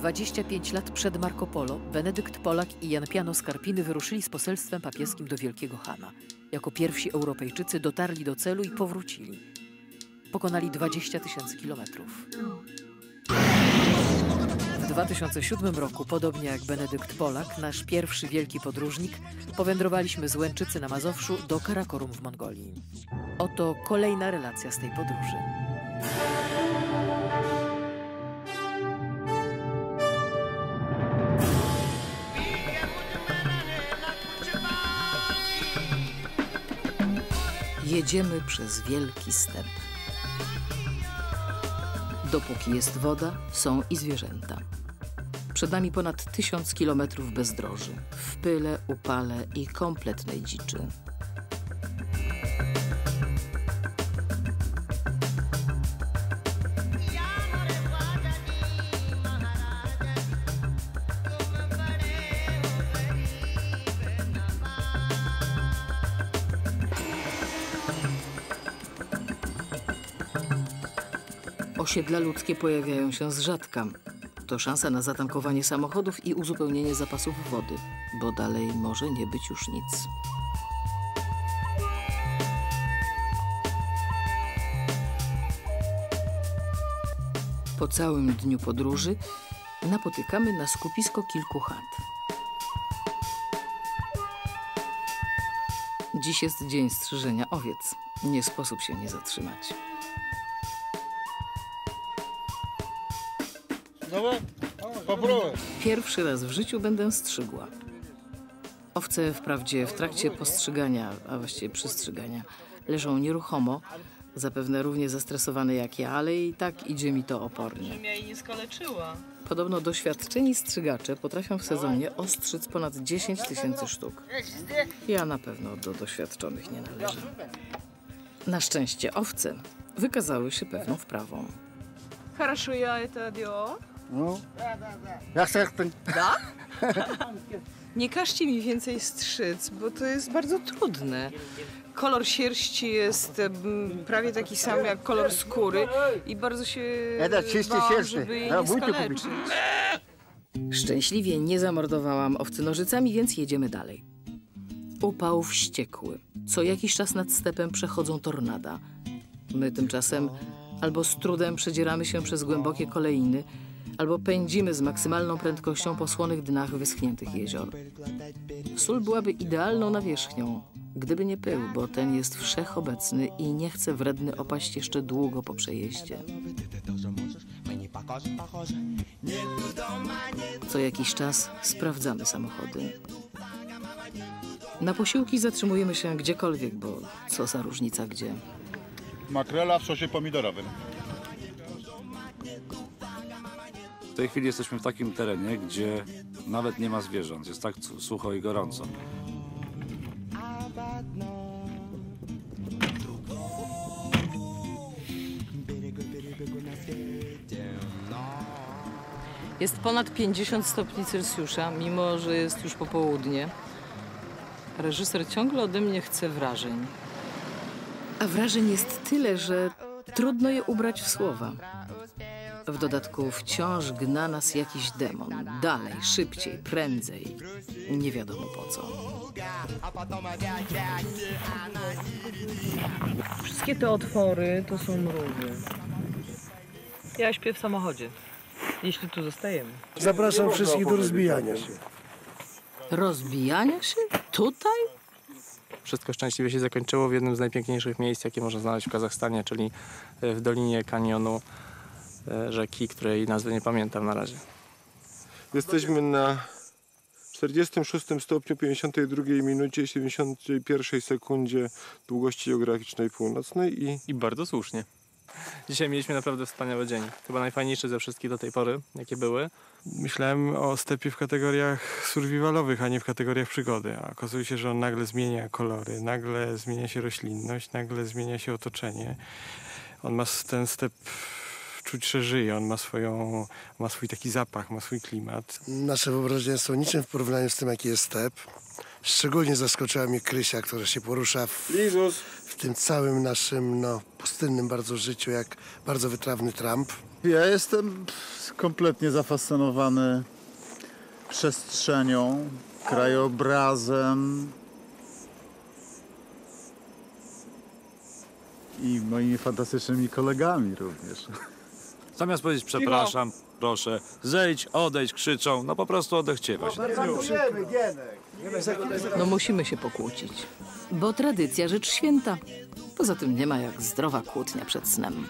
25 lat przed Marco Polo Benedykt Polak i Jan Piano Skarpiny wyruszyli z poselstwem papieskim do Wielkiego Hana. Jako pierwsi Europejczycy dotarli do celu i powrócili. Pokonali 20 tysięcy kilometrów. W 2007 roku, podobnie jak Benedykt Polak, nasz pierwszy wielki podróżnik, powędrowaliśmy z Łęczycy na Mazowszu do Karakorum w Mongolii. Oto kolejna relacja z tej podróży. Jedziemy przez wielki step. Dopóki jest woda, są i zwierzęta. Przed nami ponad tysiąc kilometrów bezdroży, w pyle, upale i kompletnej dziczy. Osiedla ludzkie pojawiają się z rzadka. To szansa na zatankowanie samochodów i uzupełnienie zapasów wody, bo dalej może nie być już nic. Po całym dniu podróży napotykamy na skupisko kilku chat. Dziś jest dzień strzyżenia owiec. Nie sposób się nie zatrzymać. Давай, попробуй. Pierwszy raz w życiu będę strzygła. Owce wprawdzie w trakcie postrzygania, a właściwie przystrzygania, leżą nieruchomo, zapewne równie zestresowane jak ja, ale i tak idzie mi to opornie. Żebym ja jej nie skaleczyła. Podobno doświadczeni strzygacze potrafią w sezonie ostrzyc ponad 10 tysięcy sztuk. Ja na pewno do doświadczonych nie należę. Na szczęście owce wykazały się pewną wprawą. Хорошо, я это делала. Ну, jak ten... Nie każcie mi więcej strzyc, bo to jest bardzo trudne. Kolor sierści jest prawie taki sam jak kolor skóry i bardzo się Eda, czysty bałam, sierści. żeby jej nie skaleczyć. Szczęśliwie nie zamordowałam owcy nożycami, więc jedziemy dalej. Upał wściekły. Co jakiś czas nad stepem przechodzą tornada. My tymczasem albo z trudem przedzieramy się przez głębokie kolejny, albo pędzimy z maksymalną prędkością po słonych dnach wyschniętych jezior. Sól byłaby idealną nawierzchnią, gdyby nie pył, bo ten jest wszechobecny i nie chce wredny opaść jeszcze długo po przejeździe. Co jakiś czas sprawdzamy samochody. Na posiłki zatrzymujemy się gdziekolwiek, bo co za różnica gdzie. Makrela w sosie pomidorowym. Tej chwili jesteśmy w takim terenie, gdzie nawet nie ma zwierząt. Jest tak su- sucho i gorąco. Jest ponad 50 stopni Celsjusza, mimo że jest już popołudnie. Reżyser ciągle ode mnie chce wrażeń. A wrażeń jest tyle, że trudno je ubrać w słowa. W dodatku wciąż gna nas jakiś demon. Dalej, szybciej, prędzej. Nie wiadomo po co. Wszystkie te otwory to są mrówy. Ja śpię w samochodzie, jeśli tu zostajemy. Zapraszam wszystkich do rozbijania się. Rozbijania się? Tutaj? Wszystko szczęśliwie się zakończyło w jednym z najpiękniejszych miejsc, jakie można znaleźć w Kazachstanie, czyli w dolinie kanionu rzeki, której nazwy nie pamiętam na razie. Jesteśmy na 46 stopniu 52 minucie 71 sekundzie długości geograficznej północnej i I bardzo słusznie. Dzisiaj mieliśmy naprawdę wspaniały dzień. Chyba najfajniejszy ze wszystkich do tej pory, jakie były. myślałem o stepie w kategoriach survivalowych, a nie w kategoriach przygody. A okazuje się, że on nagle zmienia kolory, nagle zmienia się roślinność, nagle zmienia się otoczenie. On ma ten step czuć, że żyje, on ma, swoją, ma swój taki zapach, ma swój klimat. Nasze wyobrażenia są niczym w porównaniu z tym, jaki jest step. Szczególnie zaskoczyła mnie Krysia, która się porusza w, w tym całym naszym no, pustynnym bardzo życiu, jak bardzo wytrawny Trump. Ja jestem kompletnie zafascynowany przestrzenią, krajobrazem i moimi fantastycznymi kolegami również. Zamiast powiedzieć przepraszam, proszę, zejdź, odejdź, krzyczą, no po prostu odechciewa się. No musimy się pokłócić. Bo tradycja rzecz święta. Poza tym nie ma jak zdrowa kłótnia przed snem.